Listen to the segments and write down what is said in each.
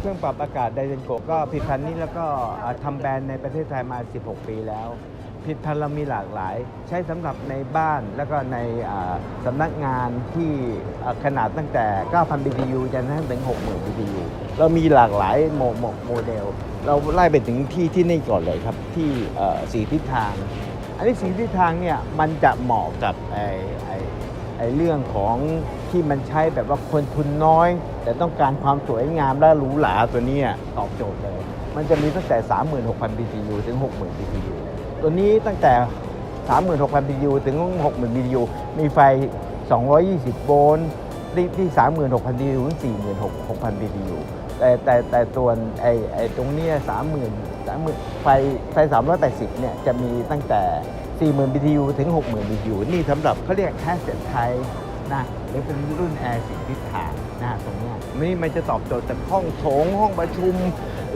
เครื่องปรับอากาศไดเซนโกก็ผลิตภัณฑ์นี้แล้วก็อ่าทำแบรนด์ในประเทศไทยมา 16 ปีแล้วผลิตภัณฑ์เรามีหลากหลาย ใช้สำหรับในบ้านแล้วก็ในอ่าสำนักงานที่ขนาดตั้งแต่ 9,000 BTU จนถึง 60,000 BTU เรามีหลากหลายโมโมโมเดล เราไล่ไปถึงที่ที่นี่ก่อนเลยครับ ที่เอ่อสีทิศทาง อันนี้สีทิศทางเนี่ยมันจะเหมาะกับไอ ไอ้เรื่องของที่มันใช้แบบว่าคนทุนน้อย แต่ต้องการความสวยงามและหรูหราตัวนี้ตอบโจทย์เลย มันจะมีตั้งแต่ 36,000 BTU ถึง 60,000 BTU ตัวนี้ตั้งแต่ 36,000 BTU ถึง 60,000 BTU มีไฟ 220 โวลต์ที่ 36,000 BTU ถึง 46,000 BTU แต่แต่แต่ตัวไอ้ไอ้ตรงเนี้ย30,000 30,000ไฟไฟ380เนี่ยจะมีตั้งแต่ 40,000 BTU ถึง 60,000 BTU นี่สำหรับเขาเรียกแคสเซ็ตไทยนะหรือเป็นรุ่นแอร์สีทิศทางนะตรงนี้นี่มันจะตอบโจทย์จากห้องโถง ห้องประชุม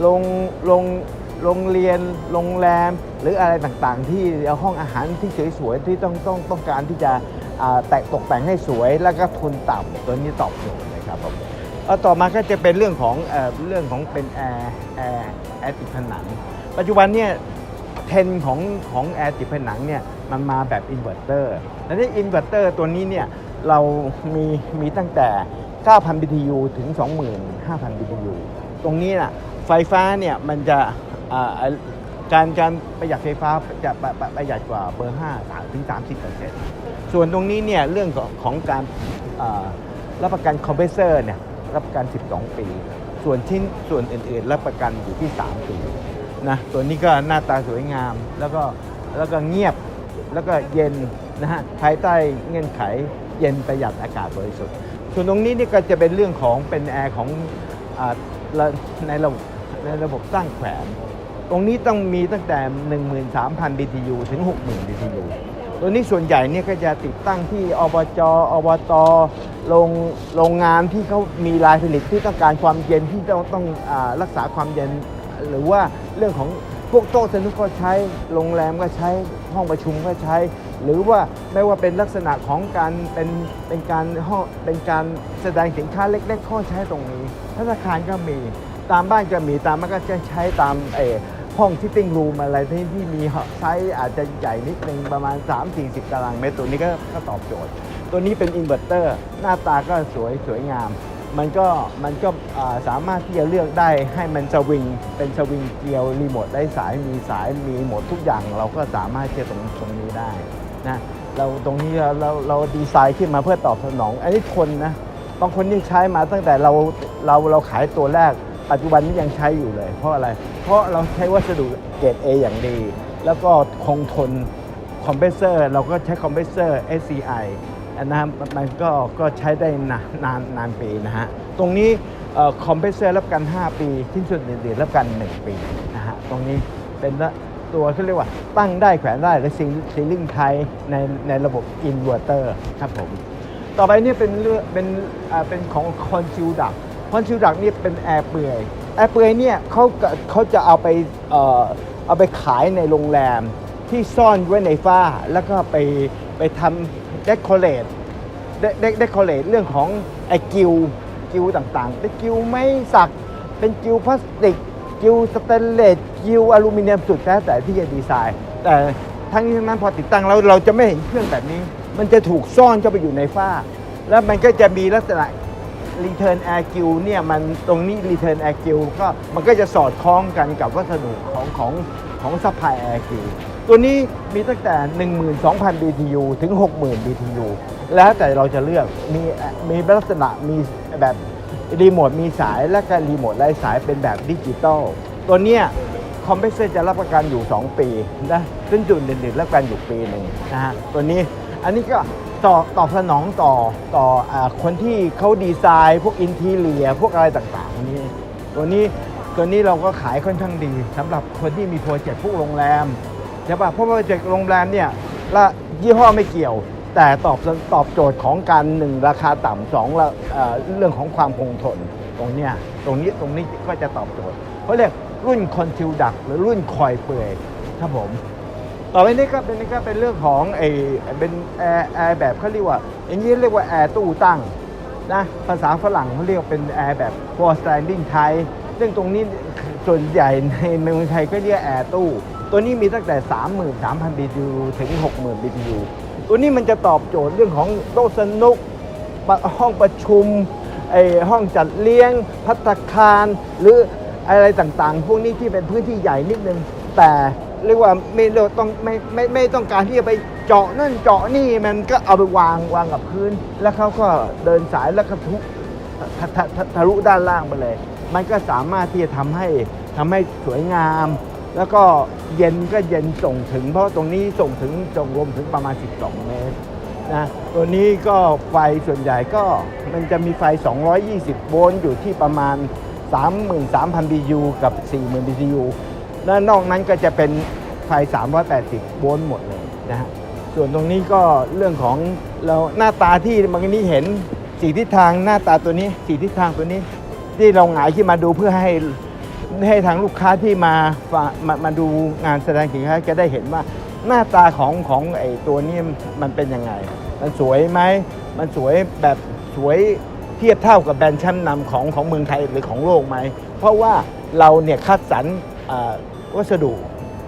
โรงโรงโรงเรียนโรงแรม หรืออะไรต่างๆ ที่ห้องอาหารที่สวยๆที่ต้องต้องต้องการที่จะแต่งตกแต่งให้สวยแล้วก็ทุนต่ำตัวนี้ตอบโจทย์เลยครับผมต่อมาก็จะเป็นเรื่องของเอเรื่องของเป็นแอร์แอร์แอร์ติดผนัง ปัจจุบันเนี่ย เทรนของของแอร์ติดผนังเนี่ยมันมาแบบอินเวอร์เตอร์และที่อินเวอร์เตอร์ตัวนี้เนี่ยเรามีมีตั้งแต่ 9,000 BTU ถึง 25,000 BTU ตรงนี้นะไฟฟ้าเนี่ยมันจะอ่าการการประหยัดไฟฟ้าจะประประประหยัดกว่าเบอร์5 3ถึง30 ส่วนตรงนี้เนี่ยเรื่องของของการรับประกันคอมเพรสเซอร์เนี่ยรับประกัน 12 ปี ส่วนชิ้นส่วนอื่นๆ รับประกันอยู่ที่ 3 ปี นะตัวนี้ก็หน้าตาสวยงาม แล้วก็แล้วก็เงียบแล้วก็เย็นนะฮะภายใต้เงื่อนไขเย็นประหยัดอากาศบริสุทธิ์ ส่วนตรงนี้นี่ก็จะเป็นเรื่องของเป็นแอร์ของอาในระบบในระบบตั้งแขวน ตรงนี้ต้องมีตั้งแต่ 13,000 BTU ถึง 60,000 BTU ตัวนี้ส่วนใหญ่เนี่ยก็จะติดตั้งที่อบจ อบตโรงโรงงานที่เขามีรายผลิตที่ต้องการความเย็นที่ต้องต้องอารักษาความเย็น หรือว่าเรื่องของพวกโต๊ะสนุกก็ใช้โรงแรมก็ใช้ห้องประชุมก็ใช้ หรือว่าไม่ว่าเป็นลักษณะของการเป็นเป็นการห้องเป็นการแสดงสินค้าเล็กๆข้อใช้ตรงนี้ธนาคารก็มีตามบ้านก็มีตามมันก็จะใช้ตามเออห้องที่ติ้งรูมอะไรที่ที่มีไซส์อาจจะใหญ่นิดนึงประมาณ 3-40 ตารางเมตรตัวนี้ก็ก็ตอบโจทย์ ตัวนี้เป็นอินเวอร์เตอร์ หน้าตาก็สวยสวยงาม มันก็มันก็สามารถที่จะเลือกได้ให้มันสวิงเป็นสวิงเกลียวรีโมทได้สายมีสายมีหมดทุกอย่างเราก็สามารถที่จะตรงตรงนี้ได้นะเราตรงนี้เราเราเราดีไซน์ขึ้นมาเพื่อตอบสนองอันนี้คนนะบางคนที่ใช้มาตั้งแต่เราเราเราขายตัวแรก ปัจจุบันนี้ยังใช้อยู่เลย เพราะอะไร เพราะเราใช้วัสดุเกรด A อย่างดี แล้วก็คงทนคอมเพรสเซอร์เราก็ใช้คอมเพรสเซอร์ SCI อั นนะครับมันก็ก็ใช้ได้นานนานนานปีนะฮะ ตรงนี้คอมเพรสเซอร์รับกัน 5 ปีทิ้นส่วนอื่นรับกัน 1 ปีนะฮะ ตรงนี้เป็นตัวที่เรียกว่าตั้งได้แขวนได้หรือซีซีลิงไทยในในระบบอินเวอร์เตอร์ครับผม ต่อไปนี่เป็นเรื่องเป็นเป็นของคอนซิลดักคอนซิลดักนี่เป็นแอร์เปลือยแอร์เปลือยเนี่ยเขาเขาจะเอาไปเอาไปขายในโรงแรมที่ซ่อนไว้ในฝ้าแล้วก็ไป ไปทำเดคอเรทเดเดคอเรทเรื่องของไอ้กิวกิวต่างๆเป็นกิวไม้สัก เป็นกิวพลาสติก กิวสแตนเลสกิวอลูมิเนียมสุดแท้แต่ที่จะดีไซน์ แต่ทั้งนี้ทั้งนั้นพอติดตั้งแล้วเราจะไม่เห็นเครื่องแบบนี้ มันจะถูกซ่อนเข้าไปอยู่ในฝ้า แล้วมันก็จะมีลักษณะ Return Air g i l เนี่ยมันตรงนี้ Return Air g i l ก็มันก็จะสอดคล้องกันกับวัสดุของของของ Supply Air g i l ตัวนี้มีตั้งแต่ 12,000 BTU ถึง 60,000 BTU แล้วแต่เราจะเลือก มีมีลักษณะมีแบบรีโมทมีสายและก็รีโมทไร้สายเป็นแบบดิจิตอลตัวเนี้ยคอมเพรสเซอร์จะรับประกันอยู่ 2 ปีนะซึ่งจุดเด่นๆรับประกันอยู่ปีหนึ่งนะฮะตัวนี้อันนี้ก็ตอบตอบสนองต่อต่ออคนที่เขาดีไซน์พวกอินทีเลียพวกอะไรต่างๆนี่ตัวนี้ตัวนี้เราก็ขายค่อนข้างดีสำหรับคนที่มีโปรเจกต์พวกโรงแรม ใช่ป่ะเพราะโปรเจกโรงแรมเนี่ยละยี่ห้อไม่เกี่ยว แต่ตอบตอบโจทย์ของการหนึ่งราคาต่ำสองละเรื่องของความคงทนตรงเนี้ยตรงนี้ตรงนี้ก็จะตอบโจทย์เขาเรียกรุ่นคอนทิวดักหรือรุ่นคอยเปื่อยครับผมต่อไปนี้ก็เป็นนี่ก็เป็นเรื่องของไอ้เป็นแอร์แอร์แบบเขาเรียกว่าอย่างนี้เรียกว่าแอร์ตู้ตั้งนะภาษาฝรั่งเขาเรียกเป็นแอร์แบบ for standing type ซึ่งตรงนี้ส่วนใหญ่ในเมืองไทยก็เรียกแอร์ตู้ ตัวนี้มีตั้งแต่ 33,000 BTU ถึง 60,000 BTU ตัวนี้มันจะตอบโจทย์เรื่องของโต๊ะสนุก ห้องประชุมไอห้องจัดเลี้ยง พัตคาร หรืออะไรต่างๆ พวกนี้ที่เป็นพื้นที่ใหญ่นิดนึง แต่เรียกว่าไม่เราต้องไม่ไม่ไม่ต้องการที่จะไปเจาะนั่นเจาะนี่มันก็เอาไปวางวางกับพื้น แล้วเขาก็เดินสายแล้วก็ทุทะทะทะทะลุด้านล่างไปเลย มันก็สามารถที่จะทำให้ทำให้สวยงาม แล้วก็เย็นก็เย็นส่งถึง เพราะตรงนี้ส่งถึงจงรวมถึงประมาณ 12 เมตรนะตัวนี้ก็ไฟส่วนใหญ่ก็มันจะมีไฟ 220 โวลต์อยู่ที่ประมาณ 33,000 BTU กับ 40,000 BTU และนอกนั้นก็จะเป็นไฟ 380 โวลต์หมดเลยนะฮะส่วนตรงนี้ก็เรื่องของเราหน้าตาที่บางนี้เห็นสีทิศทางหน้าตาตัวนี้สีทิศทางตัวนี้ ที่เราหงายขึ้นมาดูเพื่อให้ ให้ทางลูกค้าที่มามามาดูงานแสดงสินค้าจะได้เห็นว่าหน้าตาของของไอ้ตัวนี้มันเป็นยังไง มันสวยไหมมันสวยแบบสวยเทียบเท่ากับแบรนด์ชั้นนำของของเมืองไทยหรือของโลกไหม เพราะว่าเราเนี่ยคัดสรรวัสดุ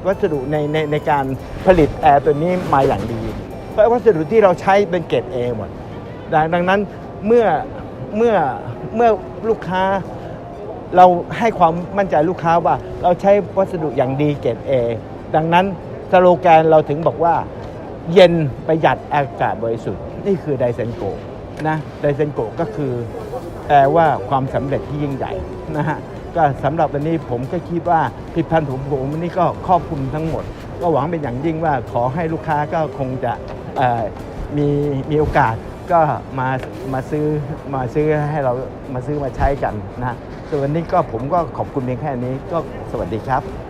วัสดุในในในการผลิตแอร์ตัวนี้มาอย่างดี เพราะวัสดุที่เราใช้เป็นเกรดเอหมดดังนั้นเมื่อเมื่อเมื่อลูกค้า เราให้ความมั่นใจลูกค้าว่า เราใช้วัสดุอย่างดีเกรดเอดังนั้นสโลแกนเราถึงบอกว่า เย็นประหยัดอากาศบริสุทธิ์ นี่คือไดเซนโกนะไดเซนโกก็คือแปลว่าความสำเร็จที่ยิ่งใหญ่นะฮะก็สำหรับวันนี้ผมก็คิดว่าผลิตภัณฑ์ผมผมวันนี้ก็ครอบคลุมทั้งหมด ก็หวังเป็นอย่างยิ่งว่าขอให้ลูกค้าก็คงจะมีมีโอกาสก็มามาซื้อมาซื้อให้เรามาซื้อมาใช้กันนะ ส่วนวันนี้ก็ผมก็ขอบคุณเพียงแค่นี้ก็สวัสดีครับ